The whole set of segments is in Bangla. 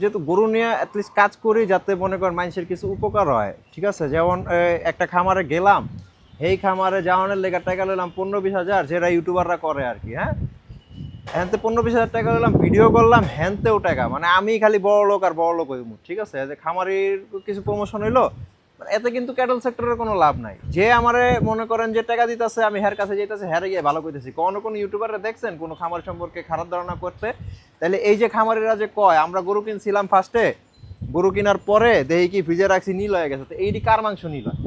যেহেতু গরু নিয়ে অ্যাটলিস্ট কাজ করি যাতে মনে করেন মানুষের কিছু উপকার হয়, ঠিক আছে? যেমন একটা খামারে গেলাম এই খামারে যাওয়ানোর লেগে টাকা নিলাম পনেরো বিশ হাজার, যেটা ইউটিউবাররা করে আর কি হ্যাঁ? হ্যানতে পনেরো বিশ হাজার টাকা নিলাম ভিডিও করলাম হ্যানতেও টাকা। মানে আমি খালি বড় লোক আর বড় লোক ঠিক আছে? যে খামারির কিছু প্রমোশন হইল এতে কিন্তু ক্যাটল সেক্টরের কোনো লাভ নাই। যে আমারে মনে করেন যে টাকা দিতেছে, আমি হের কাছে যেতেছি হেরে গিয়ে ভালো করতেছি কোনো কোনো ইউটিউবাররা দেখছেন, কোনো খামার সম্পর্কে খারাপ ধারণা করতে? তাহলে এই যে খামারিরা যে কয়, আমরা গরু কিনছিলাম ফার্স্টে গরু কেনার পরে দেখি কি ফ্রিজে রাখছি, নীল হয়ে গেছে। তো এইটি কার মাংস নীল হয়?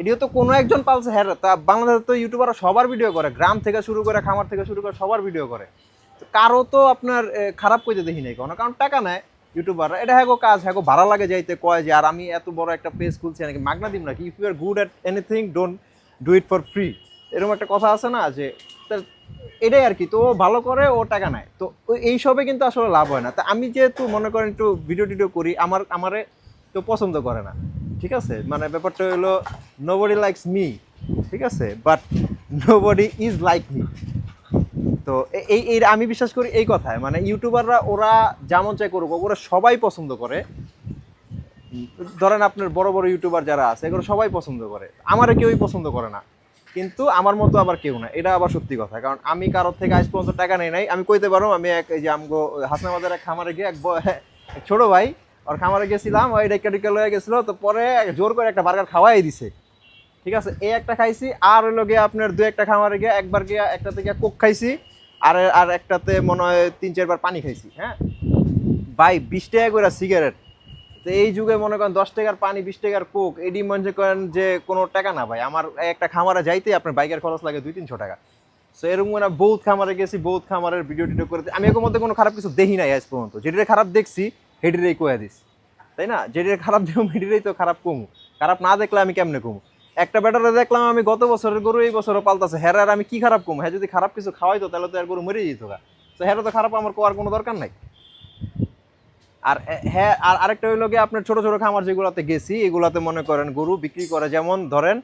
এটিও তো কোনো একজন পালছে হ্যাঁ তা বাংলাদেশে তো ইউটিউবাররা সবার ভিডিও করে, গ্রাম থেকে শুরু করে, খামার থেকে শুরু করে সবার ভিডিও করে। কারও তো আপনার খারাপ কইতে দেখি নাই কোনো, কারণ টাকা নেয়। ইউটিউবাররা এটা হ্যাগো কাজ, হ্যাগো ভাড়া লাগে যাইতে, কয় যে, আর আমি এত বড় একটা পেজ খুলছি নাকি মাগনা দিম নাকি? If you are good at anything don't do it for free এরকম একটা কথা আছে না, যে এটাই আর কি, তো ভালো করে, ও টাকা নেয়। তো এইসবে কিন্তু আসলে লাভ হয় না। তা আমি যেহেতু মনে করেন একটু ভিডিও টিডিও করি, আমার, আমারে তো পছন্দ করে না। ঠিক আছে? মানে ব্যাপারটা হলো নোবডি লাইকস মি ঠিক আছে? But nobody is like me তো এই এই আমি বিশ্বাস করি এই কথায় মানে ইউটিউবাররা ওরা যেমন চাই করুক, ওরা সবাই পছন্দ করে। ধরেন আপনার বড় বড় ইউটিউবার যারা আছে, এগুলো সবাই পছন্দ করে। আমারে কেউই পছন্দ করে না। কিন্তু আমার মতো আবার কেউ না। এটা আবার সত্যি কথা। কারণ আমি কারোর থেকে আজ পর্যন্ত টাকা নেই নাই। আমি কইতে পারো, আমি এক যে আমগো হাসনাবাদের এক খামারে গিয়ে এক ছোট ভাই, ওর খামারে গেছিলাম, ওই ডেকা ডেকা লয়ে গেছিল, তো পরে জোর করে একটা বার্গার খাওয়াই দিছে। ঠিক আছে? এই একটা খাইছি, আর হইল গিয়ে আপনার দু একটা খামারে গিয়ে একবার গিয়ে একটা থেকে কোক খাইছি। আর আর একটাতে মনে হয় তিন, চারবার পানি খাইছি হ্যাঁ? ভাই, বিশ টাকা করে সিগারেট তো এই যুগে মনে করেন দশ টাকার পানি, বিশ টাকার কোক এডি মনে করেন যে কোনো টাকা না ভাই। আমার একটা খামারে যাইতে আপনার বাইকের খরচ লাগে দুই, তিনশো টাকা। সো এরকম মানে বহুত খামারে গেছি, বহুত খামারের ভিডিও টিডিও করে আমি এর মধ্যে কোনো খারাপ কিছু দেখি নাই আজ পর্যন্ত। যেটা খারাপ দেখছি হেডিরেই কয়ে দিস। তাই না? যেটা খারাপ দেখুম হেডিরেই তো খারাপ কমু। খারাপ না দেখলে আমি কেমনে কমু? একটা ব্যাটারে দেখলাম আমি গত বছরের গরু, এই বছরও পাল্টাছে হ্যাঁ আর আমি কি খারাপ কমু? হ্যাঁ যদি খারাপ কিছু খাওয়াইতো, তাহলে তো আর গরু মরে যেত গা। তো হ্যাঁ তো খারাপ, আমার কোয়ার কোনো দরকার নাই। আর হ্যাঁ আর আরেকটা হইল গিয়ে আপনার ছোট ছোট খামার যেগুলোতে গেছি, এগুলাতে মনে করেন গরু বিক্রি করে যেমন ধরেন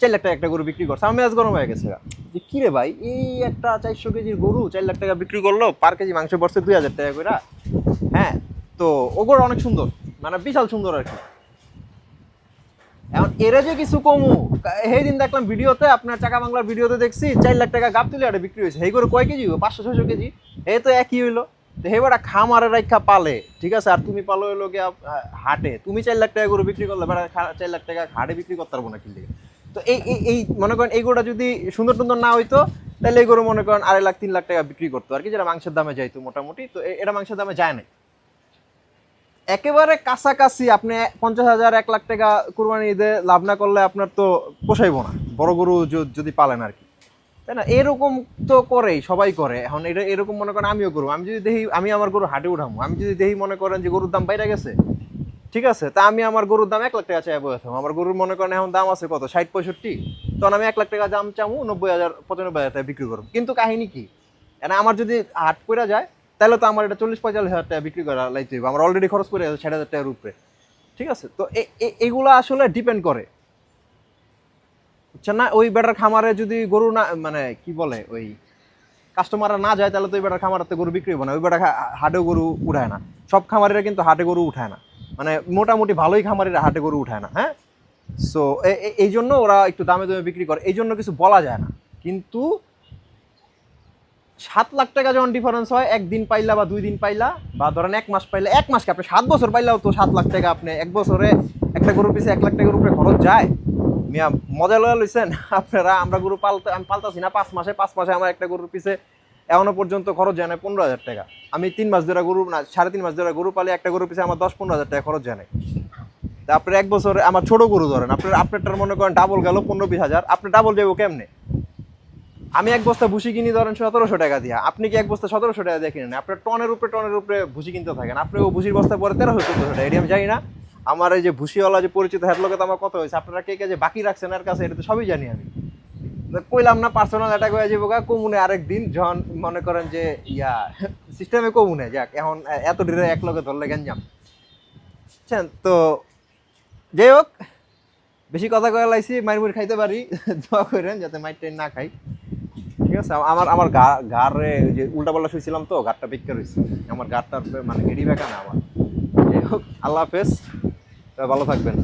চার লাখ টাকা একটা গরু বিক্রি করছে। আমি আজ গরম হয়ে গেছে যে কি রে ভাই, এই একটা চারশো কেজির গরু চার লাখ টাকা বিক্রি করল, পার কেজি মাংস পড়ছে দুই হাজার টাকা করে হ্যাঁ তো ওগুলো অনেক সুন্দর মানে বিশাল সুন্দর আর কি। এখন এরা যে কিছু কমু, সেই দিন দেখলাম ভিডিওতে, আপনার চাকা বাংলার ভিডিওতে দেখছি, চার লাখ টাকা গাপ তুলে একটা বিক্রি হয়েছে। এই করে কয় কেজি? পাঁচশো ছশো কেজি। এই তো একই হইল। তো হেবাটা খামারে রাখা পালে, ঠিক আছে? আর তুমি পালো হইল গিয়া হাটে। তুমি চার লাখ টাকা করে বিক্রি করলে, বেড়া চার লাখ টাকা হাটে বিক্রি করতে পারব না কিনলে তো এই, এই- এই, মনে করেন এইগুলো যদি সুন্দর সুন্দর না হইতো, তাহলে এই গরু মনে করেন আড়াই লাখ, তিন লাখ টাকা বিক্রি করতো। আর কি, যেটা মাংসের দামে যাইতো মোটামুটি। তো এটা মাংসের দামে যায় না একেবারে কাছাকাছি, আপনি পঞ্চাশ হাজার, এক লাখ টাকা কুরবানি ঈদে লাভ না করলে আপনার তো পোষাইবো না। বড় গরু যদি পালেন আর কি। তাই না? এরকম তো করেই, সবাই করে। এখন এটা এরকম মনে করেন আমিও করব আমি যদি দেখি, আমি আমার গরু হাটে উঠাবো আমি যদি দেখি মনে করেন যে গরুর দাম বাইরে গেছে, ঠিক আছে? তা আমি আমার গরুর দাম এক লাখ টাকা চাই বসেছিলাম আমার গরুর মনে করেন এখন দাম আছে কত? ষাট, পঁয়ষট্টি? তখন আমি এক লাখ টাকা দাম চামু, নব্বই হাজার, পঁচানব্বই হাজার টাকা বিক্রি করব। কিন্তু কাহিনী কি? আমার যদি হাট পড়ে যায় তাহলে তো আমার এটা চল্লিশ পঁয়তাল্লিশ হাজার টাকা বিক্রি করা লাইতে হবে আমার অলরেডি খরচ করে ষাট হাজার টাকার উপরে। ঠিক আছে? তো এ- এ- এগুলো আসলে ডিপেন্ড করে। বুঝছেন না? ওই বেটার খামারে যদি গরু না মানে কি বলে, ওই কাস্টমাররা না যায়, তাহলে তো ওই বেটার খামারাতে গরু বিক্রি হবে না। ওই বেটার হাটে গরু উঠায় না। সব খামারিরা কিন্তু হাটে গরু উঠায় না। মানে মোটামুটি ভালোই খামারিরা হাটে গরু উঠায় না হ্যাঁ? সো এই জন্য ওরা একটু দামে দামে বিক্রি করে। এই জন্য কিছু বলা যায় না। কিন্তু সাত লাখ টাকা যখন ডিফারেন্স হয়, একদিন পাইলা বা দুই দিন পাইলা, বা ধরেন এক মাস পাইলা, এক মাসকে আপনি সাত বছর পাইলাও তো সাত লাখ টাকা আপনি এক বছরে একটা গরুর পিছিয়ে এক লাখ টাকার উপরে খরচ যায়। মিয়া, মজা লয়া লইছেন? আপনারা, আমরা গরু পালতে, আমি পালতাছি না, পাঁচ মাসে পাঁচ মাসে আমার একটা গরুর পিছে এখনও পর্যন্ত খরচ যায় না পনেরো হাজার টাকা। আমি তিন মাস ধরে গরু, না, সাড়ে তিন মাস ধরে গরু পালে, একটা গরুর পিছে আমার দশ পনেরো হাজার টাকা খরচ যায় না তা আপনার এক বছরে, আমার ছোট গরু ধরেন, আপনার, আপনারটার মনে করেন ডাবল গেল পনেরো, বিশ হাজার, আপনি ডাবল যাব কেমনে? আমি এক বস্তা ভুসি কিনি ধরেন সতেরোশো টাকা দিয়া। আপনি কি এক বস্তা সতেরোশো টাকা দিয়ে কিনেন? আপনার টনের উপরে টনের উপরে ভুসি কিনতে থাকেন। আপনি ও ভুসির বস্তা পরে তেরোশো চোদ্দশো টাকা। এটি আমি জানি না। আমার এই যে ভুসিওয়ালা যে পরিচিত হেডলকে তো আমার কত হয়েছে, আপনারা কে কে যে বাকি রাখছেন এর কাছে, এটা তো সবই জানি আমি। কইলাম না পার্সোনাল অ্যাটাক হয়ে যাব গা। কমুনে আরেক দিন যখন মনে করেন যে, ইয়া সিস্টেমে কমুনে, যাক, এখন এত ডিরে এক লগে ধরলে গেঞ্জাম বুঝছেন? তো যাই হোক, বেশি কথা কয়ে লাইছি মাইর মুড়ি খাইতে পারি, দোয়া করেন যাতে মাইর টাইর না খাই। ঠিক আছে? আমার আমার গা ঘাড়ে ওই যে উল্টাপাল্লা শুয়েছিলাম তো, গাড়টা বেকার হয়েছে আমার গাড়টার মানে গেড়ি বেঁকা না আমার। যাই হোক, আল্লাহ হাফেজ। ভালো থাকবেন।